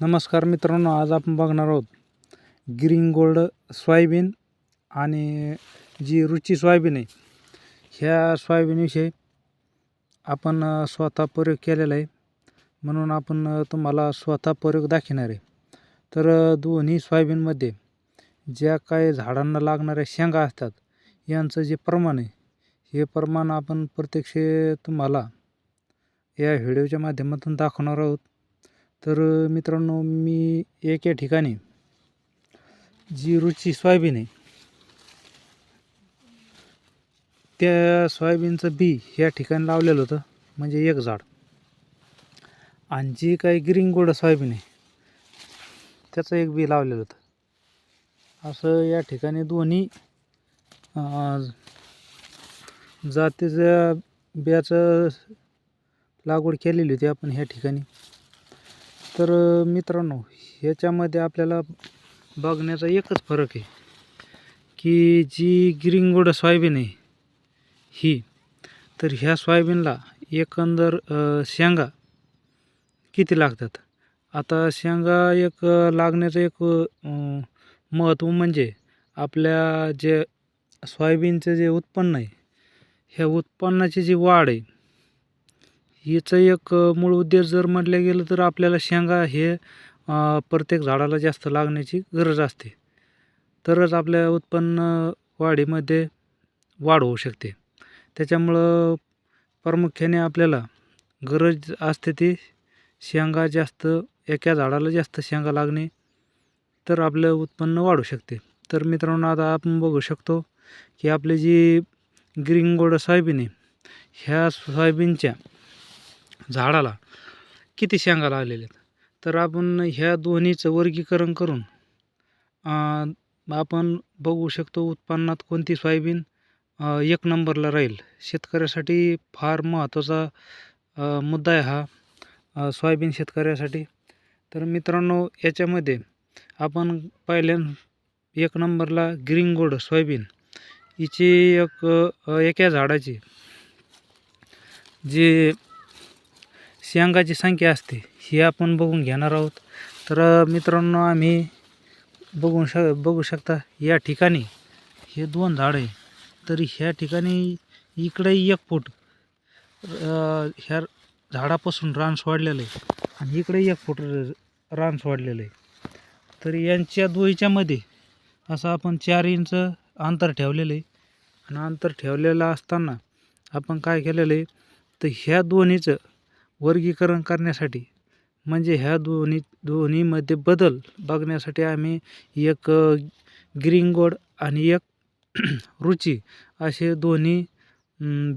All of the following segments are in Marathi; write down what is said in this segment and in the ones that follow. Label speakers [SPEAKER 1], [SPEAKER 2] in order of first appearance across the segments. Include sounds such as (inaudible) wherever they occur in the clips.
[SPEAKER 1] नमस्कार मित्रांनो आज आपण बघणार आहोत ग्रीन गोल्ड सोयाबीन आणि जी रुची सोयाबीन आहे ह्या सोयाबीनविषयी आपण स्वतः प्रयोग केलेला आहे. म्हणून आपण तुम्हाला स्वतः प्रयोग दाखवणार आहे. तर दोन्ही सोयाबीनमध्ये ज्या काही झाडांना लागणाऱ्या शेंगा असतात यांचं जे प्रमाण आहे हे प्रमाण आपण प्रत्यक्ष तुम्हाला या व्हिडिओच्या माध्यमातून दाखवणार आहोत. तर मित्रांनो मी एक या ठिकाणी जी रुची सोयाबीन आहे त्या सोयाबीनचं बी या ठिकाणी लावलेलं होतं म्हणजे एक झाड. आणि जी काही ग्रीन गोड सोयाबीन आहे त्याचं एक बी लावलेलं होतं. असं या ठिकाणी दोन्ही जातीच्या बियाचं लागवड केलेली होती आपण ह्या ठिकाणी. तर मित्रांनो ह्याच्यामध्ये आपल्याला बघण्याचा एकच फरक आहे की जी ग्रिंगोड सोयाबीन आहे ही तर ह्या सोयाबीनला एकंदर शेंगा किती लागतात? आता शेंगा एक लागण्याचं एक महत्त्व म्हणजे आपल्या जे सोयाबीनचं जे उत्पन्न आहे ह्या उत्पन्नाची जी वाढ आहे हिचं एक मूळ उद्देश जर म्हटलं गेलं तर आपल्याला शेंगा हे प्रत्येक झाडाला जास्त लागण्याची गरज असते. तरच आपल्या उत्पन्न वाढीमध्ये वाढ होऊ शकते. त्याच्यामुळं प्रामुख्याने आपल्याला गरज असते ती शेंगा जास्त एका झाडाला जास्त शेंगा लागणे तर आपलं उत्पन्न वाढू शकते. तर मित्रांनो आता आपण बघू शकतो की आपली जी ग्रीन गोड सोयाबीन आहे ह्या सोयाबीनच्या झाडाला किती शेंगा लागलेल्या आहेत? तर आपण ह्या दोन्हीचं वर्गीकरण करून आपण बघू शकतो उत्पन्नात कोणती सोयाबीन एक नंबरला राहील. शेतकऱ्यासाठी फार महत्त्वाचा मुद्दा आहे हा सोयाबीन शेतकऱ्यासाठी. तर मित्रांनो याच्यामध्ये आपण पहिल्या एक नंबरला ग्रीन गोल्ड सोयाबीन. हिची एक एका झाडाची जी शेंगाची संख्या असते ही आपण बघून घेणार आहोत. तर मित्रांनो आम्ही बघू श बघू शकता या ठिकाणी हे दोन झाड आहे. तरी ह्या ठिकाणी इकडे एक फूट ह्या झाडापासून रान सोडलेलं आहे आणि इकडे एक फूट रान सोडलेलं आहे. तर यांच्या दोहीच्यामध्ये असं आपण चार इंच अंतर ठेवलेलं आहे. आणि अंतर ठेवलेलं असताना आपण काय केलेलं आहे तर ह्या दोन्हीचं वर्गीकरण करण्यासाठी. म्हणजे ह्या दोन्ही दोन्हीमध्ये बदल बघण्यासाठी आम्ही एक ग्रीन गोड आणि एक (clears throat) रुची असे दोन्ही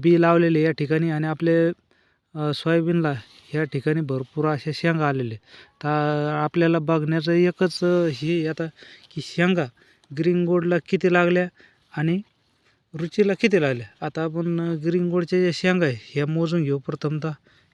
[SPEAKER 1] बी लावलेले या ठिकाणी आणि आपले सोयाबीनला ह्या ठिकाणी भरपूर अशा शेंगा आलेले. तर आपल्याला बघण्याचं एकच हे आता की शेंगा ग्रीनगोडला किती लागल्या आणि रुचीला किती लागल्या. आता आपण अ, ग्रीन ज्या शेंगा आहे ह्या मोजून घेऊ प्रथमतः.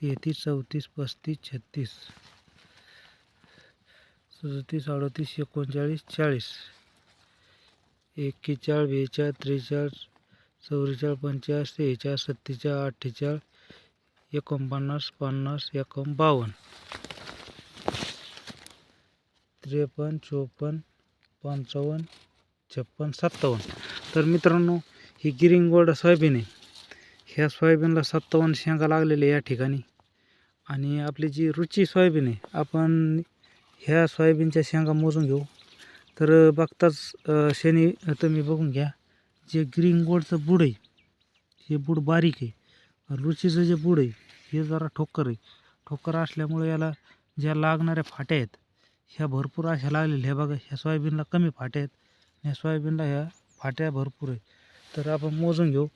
[SPEAKER 1] तेहतीस चौतीस पस्तीस छत्तीस. सदतीस अडतीस एकोणचाळीस चाळीस. एक्केचाळीस बेचाळीस त्रेचाळीस चौवेचाळीस पंचेचाळीस सेहेचाळीस सत्तेचाळीस अठ्ठेचाळीस एकोणपन्नास पन्नास एकोण बावन्न त्रेपन्न चोपन्न पंचावन्न छप्पन सत्तावन्न. तर मित्रांनो ही गिरिंग गोल्ड सोयाबीन आहे. ह्या सोयाबीनला सत्तावन्न शेंगा लागलेल्या या ठिकाणी. आणि आपली जी रुची सोयाबीन आहे आपण ह्या सोयाबीनच्या शेंगा मोजून घेऊ. तर बघताच शेणी तुम्ही बघून घ्या जे ग्रीन गोल्डचं बुड आहे हे बुड बारीक आहे. रुचीचं जे बुड आहे हे जरा ठोकर आहे. ठोकर असल्यामुळे याला ज्या लागणाऱ्या फाट्या आहेत ह्या भरपूर अशा लागलेल्या ह्या बघा ह्या सोयाबीनला कमी फाट्या आहेत. ह्या सोयाबीनला ह्या फाट्या भरपूर आहे तर आपण मोजून घेऊ.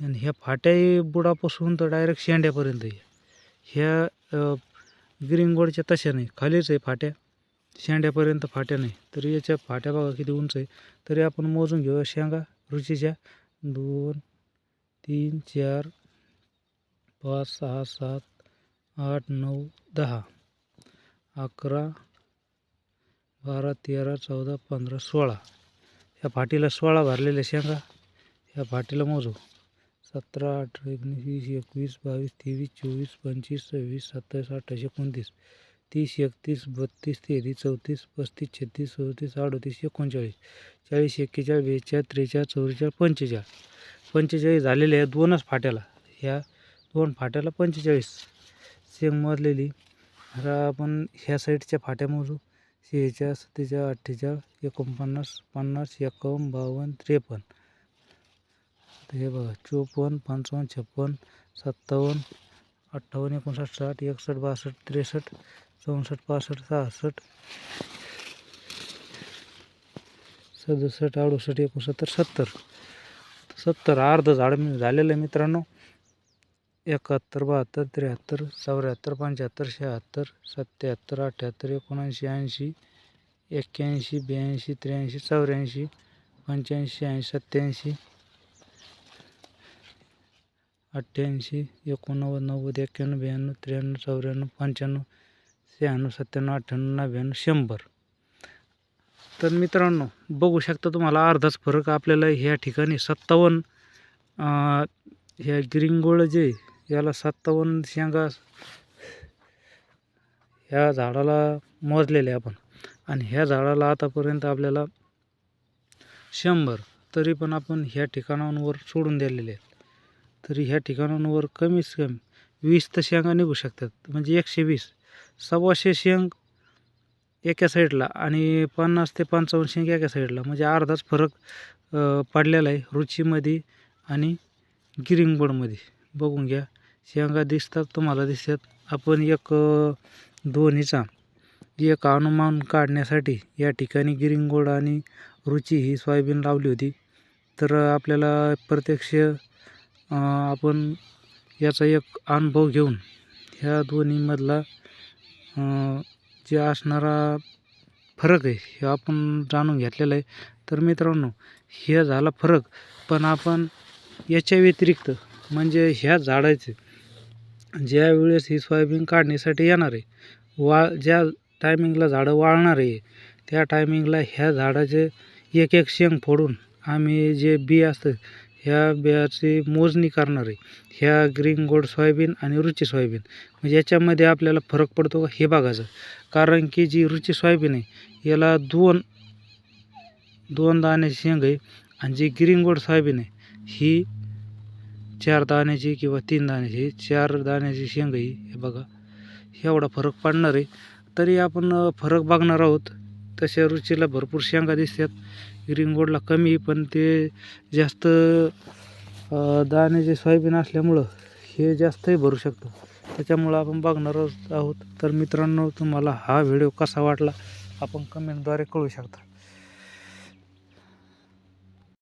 [SPEAKER 1] आणि ह्या फाट्याही बुडापासून तर डायरेक्ट शेंड्यापर्यंत आहे. ह्या ग्रीन तशा नाही. खालीच आहे फाट्या. शेंड्यापर्यंत फाट्या नाही. तर याच्या फाट्या बघा किती उंच आहे. तरी आपण मोजून घेऊया शेंगा रुचीच्या. दोन तीन चार पाच सहा सात आठ नऊ दहा. अकरा बारा तेरा चौदा पंधरा सोळा. ह्या फाटीला सोळा भरलेल्या शेंगा. ह्या फाटीला मोजू. सतरा अठरा एकोणीस वीस एकवीस बावीस तेवीस चोवीस पंचवीस सव्वीस सत्तावीस अठ्ठावीस एकोणतीस तीस एकतीस बत्तीस तेहतीस चौतीस पस्तीस छत्तीस सदतीस अडतीस एकोणचाळीस चाळीस एक्केचाळीस बेचाळीस त्रेचाळीस चौवेचाळीस पंचेचाळीस. पंचेचाळीस झालेले आहे दोनच फाट्याला. ह्या दोन फाट्याला पंचेचाळीस. शेंग मोजलेली. आता आपण ह्या साईडच्या फाट्या मोजू. शेहेचाळीस सत्तेचाळीस अठ्ठेचाळीस एकोणपन्नास पन्नास एकावन्न बावन्न त्रेपन्न. तर हे बघा चोपन्न पंचावन्न छप्पन्न सत्तावन्न अठ्ठावन्न एकोणसाठ साठ एकसष्ट बासष्ट त्रेसष्ट चौसष्ट पासष्ट सहासष्ट सदुसष्ट अडुसष्ट एकोणसत्तर सत्तर. सत्तर अर्ध झाड मी झालेलं आहे मित्रांनो. एकाहत्तर बहात्तर त्र्याहत्तर चौऱ्याहत्तर पंच्याहत्तर शहात्तर सत्याहत्तर अठ्ठ्याहत्तर एकोणऐंशी ऐंशी एक्क्याऐंशी ब्याऐंशी त्र्याऐंशी चौऱ्याऐंशी पंच्याऐंशी ऐंशी सत्त्याऐंशी अठ्ठ्याऐंशी एकोणनव्वद नव्वद एक्क्याण्णव ब्याण्णव त्र्याण्णव चौऱ्याण्णव पंच्याण्णव शहाण्णव सत्त्याण्णव अठ्ठ्याण्णव नव्याण्णव शंभर. तर मित्रांनो बघू शकता तुम्हाला अर्धाच फरक आपल्याला ह्या ठिकाणी सत्तावन्न ह्या गिरिंगोळ जे याला सत्तावन्न शेंगा ह्या झाडाला मोजलेले आपण. आणि ह्या झाडाला आतापर्यंत आपल्याला शंभर तरी पण आपण ह्या ठिकाणांवर सोडून दिलेले आहेत. तरी ह्या ठिकाणांवर कमीच कमी वीस तर शेंगा निघू शकतात. म्हणजे एकशे वीस. सव्वाशे शेंग एका साईडला आणि पन्नास ते पंचावन्न शेंग एका साईडला. म्हणजे अर्धाच फरक पडलेला आहे रुचीमध्ये आणि गिरिंगबडमध्ये बघून घ्या. शेंगा दिसतात तुम्हाला दिसतात. आपण एक दोन्हीचा एक अनुमान काढण्यासाठी या ठिकाणी गिरिंगोड आणि रुची ही सोयाबीन लावली होती. तर आपल्याला प्रत्यक्ष आपण याचा एक अनुभव घेऊन ह्या दोन्हीमधला जे असणारा फरक आहे हे आपण जाणून घेतलेला आहे. तर मित्रांनो हे झाला फरक. पण आपण याच्या व्यतिरिक्त म्हणजे ह्या झाडाचे ज्या वेळेस ही सोयाबीन काढण्यासाठी येणार आहे वा ज्या टायमिंगला झाडं वाळणार आहे त्या टायमिंगला ह्या झाडाचे एक एक शेंग फोडून आम्ही जे बी असतं ह्या बियाची मोजणी करणार आहे. ह्या ग्रीन गोल्ड सोयाबीन आणि रुची सोयाबीन म्हणजे याच्यामध्ये आपल्याला फरक पडतो का? हे बघायचं. कारण की जी रुची सोयाबीन आहे याला दोन दोन दाण्याची शेंग आहे आणि जी ग्रीन गोल्ड सोयाबीन आहे ही चार दाण्याची किंवा तीन दाण्याची चार दाण्याची शेंग आहे हे बघा. एवढा फरक पडणार आहे. तरी आपण फरक बघणार आहोत. तशा रुचीला भरपूर शेंगा दिसतात. ग्रीन कमी पण ते जास्त दाण्याचे सोयाबीन असल्यामुळं हे जास्तही भरू शकतं. त्याच्यामुळं आपण बघणार आहोत. आहोत तर मित्रांनो तुम्हाला हा व्हिडिओ कसा वाटला? आपण कमेंटद्वारे कळू शकता.